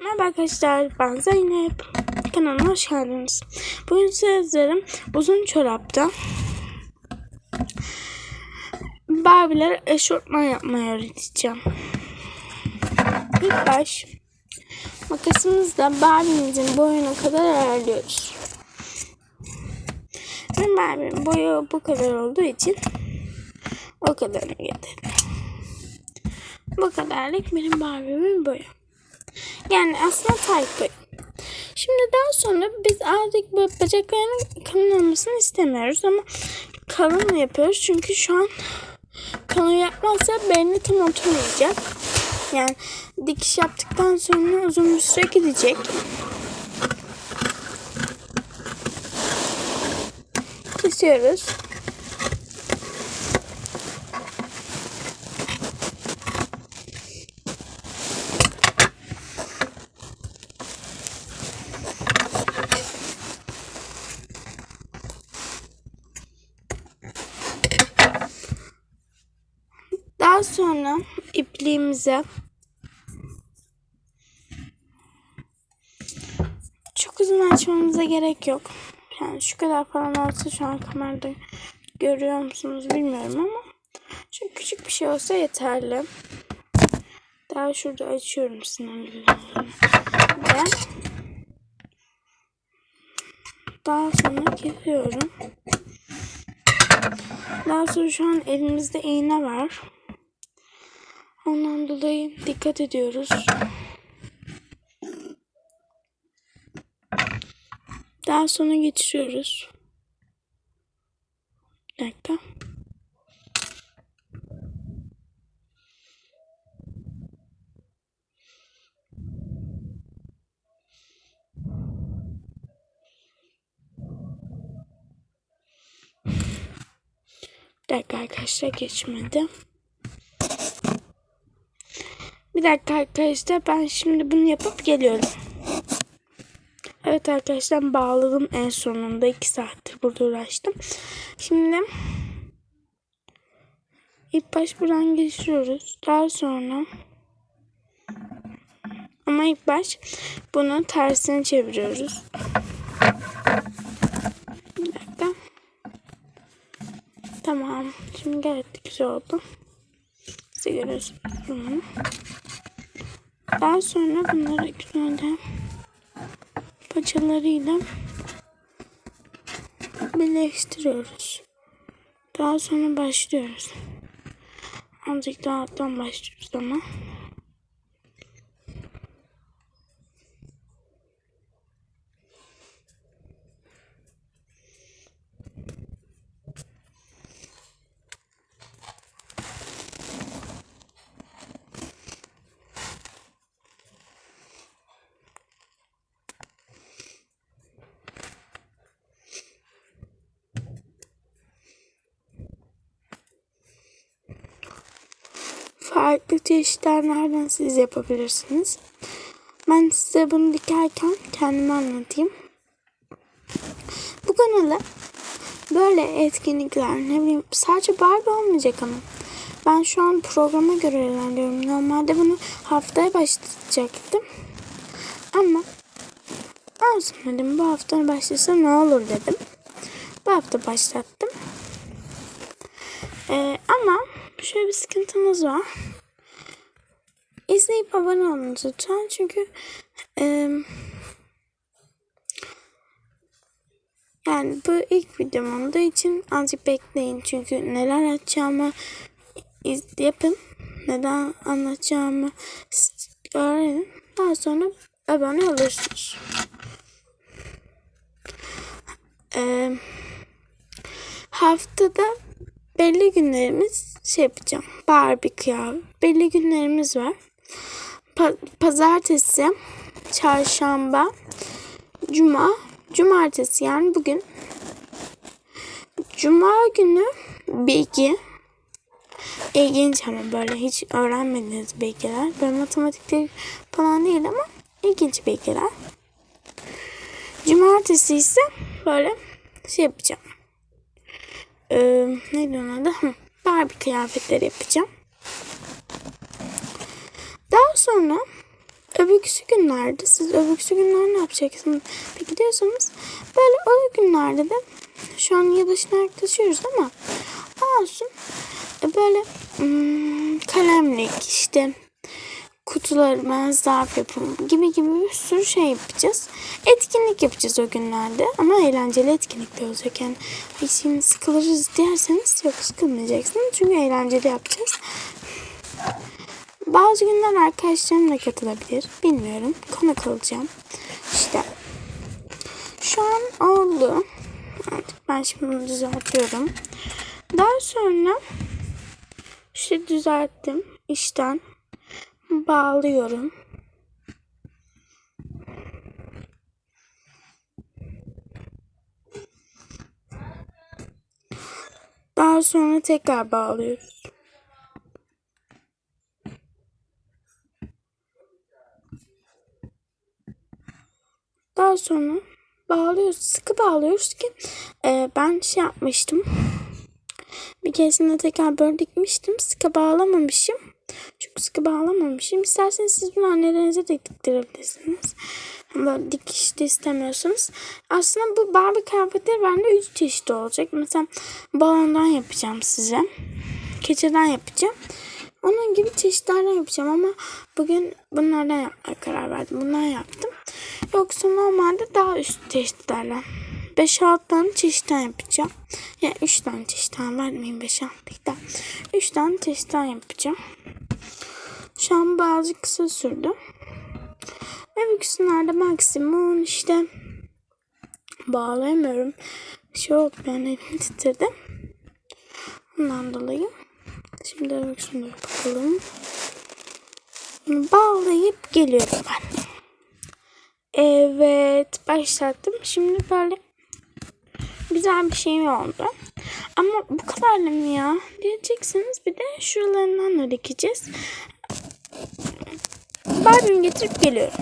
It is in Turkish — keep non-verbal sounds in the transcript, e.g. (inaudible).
Merhaba arkadaşlar ben Zeynep. Kanalıma hoş geldiniz. Bugün sizlerim uzun çorapta Barbie'lere eşortman yapmayı öğreteceğim. İlk baş makasımızla Barbie'mizin boyuna kadar ayarlıyoruz. Benim Barbie'min boyu bu kadar olduğu için o kadarını getirdim. Bu kadarlık benim Barbie'min boyu. Yani aslında boy. Şimdi daha sonra biz artık böyle bacaklarının kalın olmasını istemiyoruz ama kalın yapıyoruz çünkü şu an kalın yapmazsa belini tam oturmayacak. Yani dikiş yaptıktan sonra uzun bir süre gidecek. Kesiyoruz. Daha sonra ipliğimize çok uzun açmamıza gerek yok. Yani şu kadar falan olsa şu an kamerada görüyor musunuz bilmiyorum ama çok küçük bir şey olsa yeterli. Daha şurada açıyorum sınırlarını. Ve daha sonra kesiyorum. Daha sonra şu an elimizde iğne var. Ondan dolayı dikkat ediyoruz. Daha sonra geçiriyoruz. Bir dakika. Bir dakika arkadaşlar geçmedi. Bir dakika arkadaşlar ben şimdi bunu yapıp geliyorum. Evet arkadaşlar bağladım en sonunda. 2 saattir burada uğraştım. Şimdi ilk baş buradan geçiriyoruz. Daha sonra ama ilk baş bunu tersine çeviriyoruz. Bir dakika. Tamam. Şimdi gayet güzel oldu. Size görüyorsunuz. Daha sonra bunları güzelce paçalarıyla birleştiriyoruz. Daha sonra başlıyoruz. Azıcık daha alttan başlıyoruz ama. Farklı çeşitlerden siz yapabilirsiniz. Ben size bunu dikerken kendime anlatayım. Bu kanalı böyle etkinlikler ne bileyim sadece Barbie olmayacak ama ben şu an programa göre ilerliyorum. Normalde bunu haftaya başlayacaktım. Ama olsun dedim bu hafta başlasa ne olur dedim. Bu hafta başlattım. Ee, ama şöyle bir sıkıntımız var. İzleyip abone olun lütfen. Çünkü e, yani bu ilk videom olduğu için azıcık bekleyin. Çünkü neler açacağımı yapın. Neden anlatacağımı öğrenin. Daha sonra abone olursunuz. E, haftada belli günlerimiz şey yapacağım. Barbie kıyafet. Belli günlerimiz var. Pa- pazartesi, çarşamba, cuma, cumartesi yani bugün. Cuma günü bilgi. İlginç ama böyle hiç öğrenmediğiniz bilgiler. Böyle matematikte falan değil ama ilginç bilgiler. Cumartesi ise böyle şey yapacağım. Ee, neydi onun adı? Barbie kıyafetleri yapacağım. Daha sonra öbürküsü günlerde siz öbürküsü günler ne yapacaksınız? Peki diyorsanız böyle o günlerde de şu an yılbaşına yaklaşıyoruz ama olsun e, böyle hmm, kalemlik işte kutularıma zarf yapımı gibi gibi bir sürü şey yapacağız. Etkinlik yapacağız o günlerde ama eğlenceli etkinlikler olacak yani. Ay şimdi sıkılırız derseniz yok sıkılmayacaksınız çünkü eğlenceli yapacağız. Bazı günler arkadaşlarım da katılabilir. Bilmiyorum. Konuk olacağım. İşte şu an oldu. Ben şimdi bunu düzeltiyorum. Daha sonra işte düzelttim. İşten bağlıyorum. Daha sonra tekrar bağlıyoruz. Daha sonra bağlıyoruz. Sıkı bağlıyoruz ki e, ben şey yapmıştım. Bir keresinde tekrar böyle dikmiştim. Sıkı bağlamamışım. Çok sıkı bağlamamışım. İsterseniz siz bunu annelerinize de diktirebilirsiniz. Böyle dikiş de istemiyorsanız. Aslında bu Barbie kıyafetleri bende 3 çeşit olacak. Mesela balondan yapacağım size. Keçeden yapacağım. Onun gibi çeşitlerden yapacağım ama bugün bunlardan yapmaya karar verdim. Bundan yaptım. Yoksa normalde daha üst çeşitlerden. 5-6 tane çeşitten yapacağım. Yani 3 tane çeşitten vermeyeyim 5-6 değil de. 3 tane çeşitten yapacağım. Şu an bazı kısa sürdü. Kısımlarda maksimum işte bağlayamıyorum. Şey oldu ben elim (laughs) titredi. Ondan dolayı. Şimdi öbürsünü bakalım. Bunu bağlayıp geliyorum ben. Evet başlattım. Şimdi böyle güzel bir şey oldu. Ama bu kadar mı ya? Diyeceksiniz bir de şuralarından da dikeceğiz. Barbie'mi getirip geliyorum.